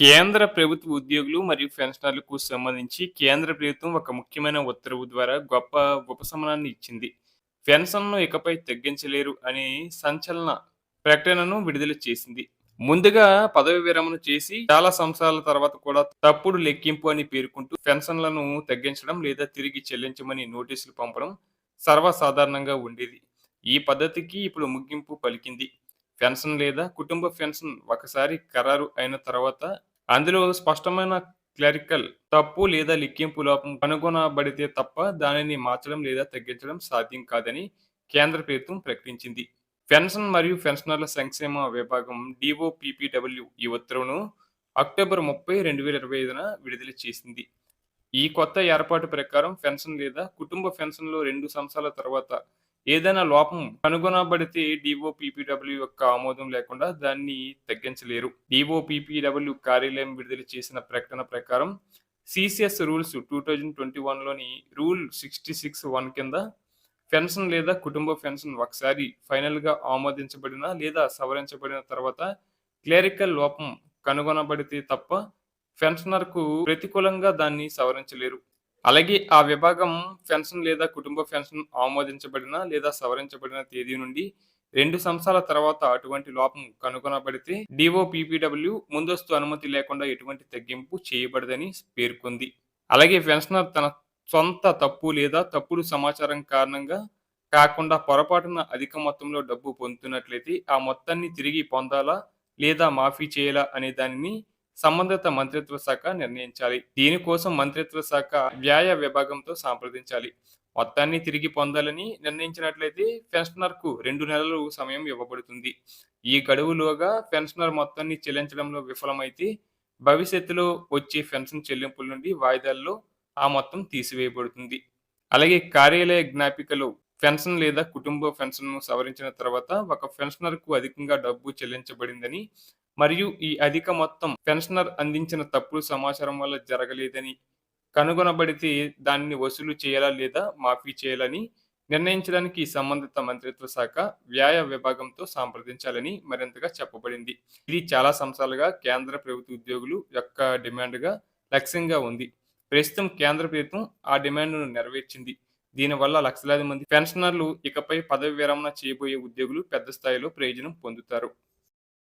కేంద్ర ప్రభుత్వ ఉద్యోగులు మరియు పెన్షనర్లకు సంబంధించి కేంద్ర ప్రభుత్వం ఒక ముఖ్యమైన ఉత్తర్వు ద్వారా గొప్ప ఉపశమనాన్ని ఇచ్చింది. పెన్షన్‌ను ఇకపై తగ్గించలేరు అనే సంచలన ప్రకటనను విడుదల చేసింది. ముందుగా పదవీ విరమణ చేసి చాలా సంవత్సరాల తర్వాత కూడా తప్పుడు లెక్కింపు అని పేర్కొంటూ పెన్షన్లను తగ్గించడం లేదా తిరిగి చెల్లించమని నోటీసులు పంపడం సర్వసాధారణంగా ఉండేది. ఈ పద్ధతికి ఇప్పుడు ముగింపు పలికింది. పెన్షన్ లేదా కుటుంబ పెన్షన్ ఒకసారి ఖరారు అయిన తర్వాత అందులో స్పష్టమైన క్లరికల్ తప్పు లేదా లిక్కింపు లోపం కనుగొనబడితే తప్ప దానిని మార్చడం లేదా తగ్గించడం సాధ్యం కాదని కేంద్ర ప్రభుత్వం ప్రకటించింది. పెన్షన్ మరియు పెన్షనర్ల సంక్షేమ విభాగం డిఓపిపిడబ్ల్యూ ఈ ఉత్తర్వును అక్టోబర్ ముప్పై, రెండు వేల ఇరవై ఐదున విడుదల చేసింది. ఈ కొత్త ఏర్పాటు ప్రకారం పెన్షన్ లేదా కుటుంబ పెన్షన్‌లో రెండు సంవత్సరాల తర్వాత ఏదైనా లోపం కనుగొనబడితే డిఓపిపిడబ్ల్యూ యొక్క ఆమోదం లేకుండా దాన్ని తగ్గించలేరు. డిఓపిపిడబ్ల్యూ కార్యాలయం విడుదల చేసిన ప్రకటన ప్రకారం CCS rules two thousand twenty వన్‌లోని rule sixty six one కింద పెన్షన్ లేదా కుటుంబ పెన్షన్ ఒకసారి ఫైనల్‌గా ఆమోదించబడిన లేదా సవరించబడిన తర్వాత క్లెరికల్ లోపం కనుగొనబడితే తప్ప పెన్షనర్‌కు ప్రతికూలంగా దాన్ని సవరించలేరు. అలాగే ఆ విభాగం పెన్షన్ లేదా కుటుంబ పెన్షన్ ఆమోదించబడిన లేదా సవరించబడిన తేదీ నుండి రెండు సంవత్సరాల తర్వాత అటువంటి లోపం కనుగొనబడితే డిఓపిపిడబ్ల్యూ ముందస్తు అనుమతి లేకుండా ఎటువంటి తగ్గింపు చేయబడదని పేర్కొంది. అలాగే పెన్షనర్ తన సొంత తప్పు లేదా తప్పుడు సమాచారం కారణంగా కాకుండా పొరపాటున అధిక మొత్తంలో డబ్బు పొందుతున్నట్లయితే ఆ మొత్తాన్ని తిరిగి పొందాలా లేదా మాఫీ చేయాలా అనే దానిని సంబంధిత మంత్రిత్వ శాఖ నిర్ణయించాలి. దీనికోసం మంత్రిత్వ శాఖ వ్యాయ విభాగంతో సంప్రదించాలి. మొత్తాన్ని తిరిగి పొందాలని నిర్ణయించినట్లయితే పెన్షనర్‌కు రెండు నెలలు సమయం ఇవ్వబడుతుంది. ఈ గడువులోగా పెన్షనర్ మొత్తాన్ని చెల్లించడంలో విఫలమైతే భవిష్యత్తులో వచ్చే పెన్షన్ చెల్లింపుల నుండి వాయిదాల్లో ఆ మొత్తం తీసివేయబడుతుంది. అలాగే కార్యాలయ జ్ఞాపికలో పెన్షన్ లేదా కుటుంబ పెన్షన్‌ను సవరించిన తర్వాత ఒక పెన్షనర్‌కు అధికంగా డబ్బు చెల్లించబడిందని మరియు ఈ అధిక మొత్తం పెన్షనర్ అందించిన తప్పుడు సమాచారం వల్ల జరగలేదని కనుగొనబడితే దానిని వసూలు చేయాలా లేదా మాఫీ చేయాలని నిర్ణయించడానికి సంబంధిత మంత్రిత్వ శాఖ వ్యాయ విభాగంతో సంప్రదించాలని మరింతగా చెప్పబడింది. ఇది చాలా సంవత్సరాలుగా కేంద్ర ప్రభుత్వ ఉద్యోగులు యొక్క డిమాండ్‌గా లక్ష్యంగా ఉంది. ప్రస్తుతం కేంద్ర ప్రభుత్వం ఆ డిమాండ్‌ను నెరవేర్చింది. దీనివల్ల లక్షలాది మంది పెన్షనర్లు ఇకపై పదవీ విరమణ చేయబోయే ఉద్యోగులు పెద్ద స్థాయిలో ప్రయోజనం పొందుతారు.